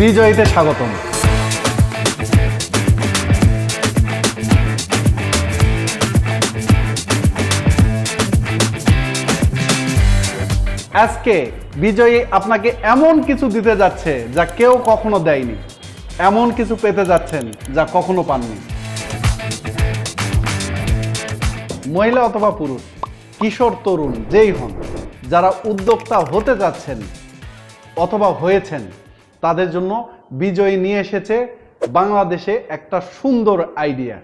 বিজয়ীতে স্বাগতম। আজকে বিজয়ী আপনাকে এমন কিছু দিতে যাচ্ছে যা কেউ কখনো দেয়নি। এমন কিছু পেতে যাচ্ছেন যা কখনো পাননি। মহিলা অথবা পুরুষ, কিশোর, তরুণ, যেই হন, যারা উদ্যোক্তা হতে যাচ্ছেন অথবা হয়েছেন তাদের জন্য বিজয়ী নিয়ে এসেছে বাংলাদেশে একটা সুন্দর আইডিয়া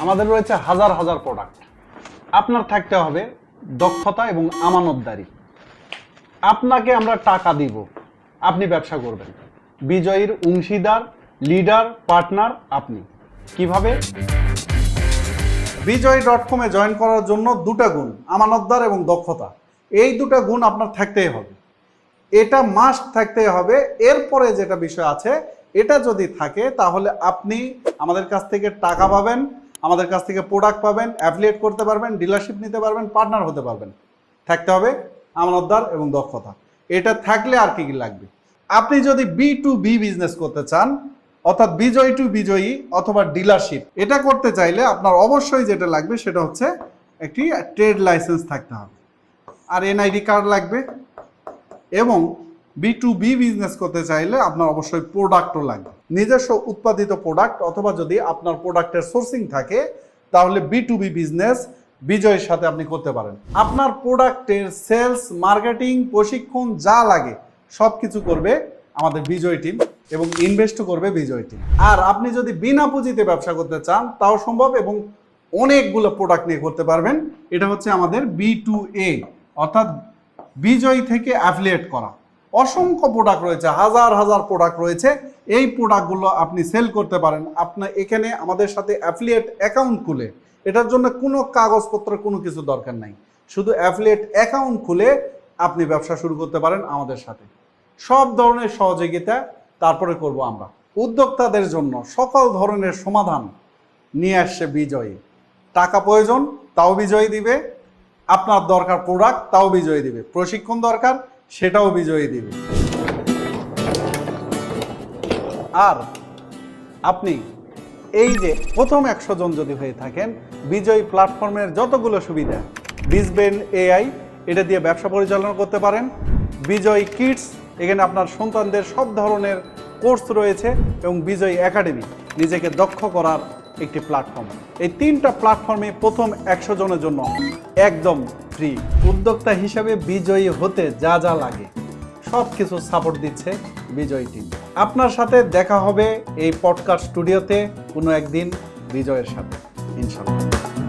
আমাদের রয়েছে হাজার হাজার প্রোডাক্ট আপনার থাকতে হবে দক্ষতা এবং আমানতদারি। আপনাকে আমরা টাকা দিব। আপনি ব্যবসা করবেন। বিজয়ীর অংশীদার লিডার পার্টনার আপনি। কীভাবে? বিজয় ডট কমে জয়েন করার জন্য দুটা গুণ, আমানতদার এবং দক্ষতা। এই দুটা গুণ আপনার থাকতেই হবে। এটা মাস্ট থাকতেই হবে। এরপরে যেটা বিষয় আছে, এটা যদি থাকে, তাহলে আপনি আমাদের কাছ থেকে টাকা পাবেন, আমাদের কাছ থেকে প্রোডাক্ট পাবেন অ্যাফিলিয়েট করতে পারবেন ডিলারশিপ নিতে পারবেন পার্টনার হতে পারবেন। থাকতে হবে আমানতদার এবং দক্ষতা। এটা থাকলে আর কি কি লাগবে? আপনি যদি বি টু বি বিজনেস করতে চান অর্থাৎ বিজয়ী টু বিজয়ী অথবা ডিলারশিপ এটা করতে চাইলে আপনার অবশ্যই যেটা লাগবে সেটা হচ্ছে একটি ট্রেড লাইসেন্স থাকতে হবে। আর এনআইডি কার্ড লাগবে এবং বি টু বি বিজনেস করতে চাইলে আপনার অবশ্যই প্রোডাক্টও লাগবে। নিজস্ব উৎপাদিত প্রোডাক্ট অথবা যদি আপনার প্রোডাক্টের সোর্সিং থাকে, তাহলে বি টু বি বিজনেস বিজয়ের সাথে আপনি করতে পারেন। আপনার প্রোডাক্টের সেলস মার্কেটিং প্রশিক্ষণ যা লাগে সব কিছু করবে আমাদের বিজয় টিম এবং ইনভেস্টও করবে বিজয় টিম আর আপনি যদি বিনা পুঁজিতে ব্যবসা করতে চান, তাও সম্ভব এবং অনেকগুলো প্রোডাক্ট নিয়ে করতে পারবেন। এটা হচ্ছে আমাদের বি টু এ অর্থাৎ বিজয় থেকে অ্যাফিলিয়েট করা। অসংখ্য প্রোডাক্ট রয়েছে, হাজার হাজার প্রোডাক্ট রয়েছে। এই প্রোডাক্টগুলো আপনি সেল করতে পারেন। আপনার এখানে আমাদের সাথে অ্যাফিলিয়েট অ্যাকাউন্ট খুলে। এটার জন্য কোনো কাগজপত্র, কোনো কিছু দরকার নাই। শুধু অ্যাফিলিয়েট অ্যাকাউন্ট খুলে আপনি ব্যবসা শুরু করতে পারেন আমাদের সাথে। সব ধরনের সহযোগিতা তারপরে করব আমরা। উদ্যোক্তাদের জন্য সকল ধরনের সমাধান নিয়ে আসছে বিজয়ী। টাকা প্রয়োজন, তাও বিজয়ী দিবে। আপনার দরকার প্রোডাক্ট তাও বিজয়ী দিবে। প্রশিক্ষণ দরকার, সেটাও বিজয়ী দিবে। আর আপনি এই যে প্রথম একশো জন যদি হয়ে থাকেন, বিজয়ী প্ল্যাটফর্মের যতগুলো সুবিধা বিজবেন এআই এটা দিয়ে ব্যবসা পরিচালনা করতে পারেন। বিজয় কিডস এখানে আপনার সন্তানদের সব ধরনের কোর্স রয়েছে এবং বিজয় একাডেমি নিজেকে দক্ষ করার একটি প্ল্যাটফর্ম এই তিনটা প্ল্যাটফর্মে প্রথম একশো জনের জন্য একদম ফ্রি উদ্যোক্তা হিসাবে বিজয়ী হতে যা যা লাগে, সব কিছু সাপোর্ট দিচ্ছে বিজয় টিম আপনার সাথে দেখা হবে এই পডকাস্ট স্টুডিওতে কোনো একদিন বিজয়ের সাথে, ইনশাল্লাহ।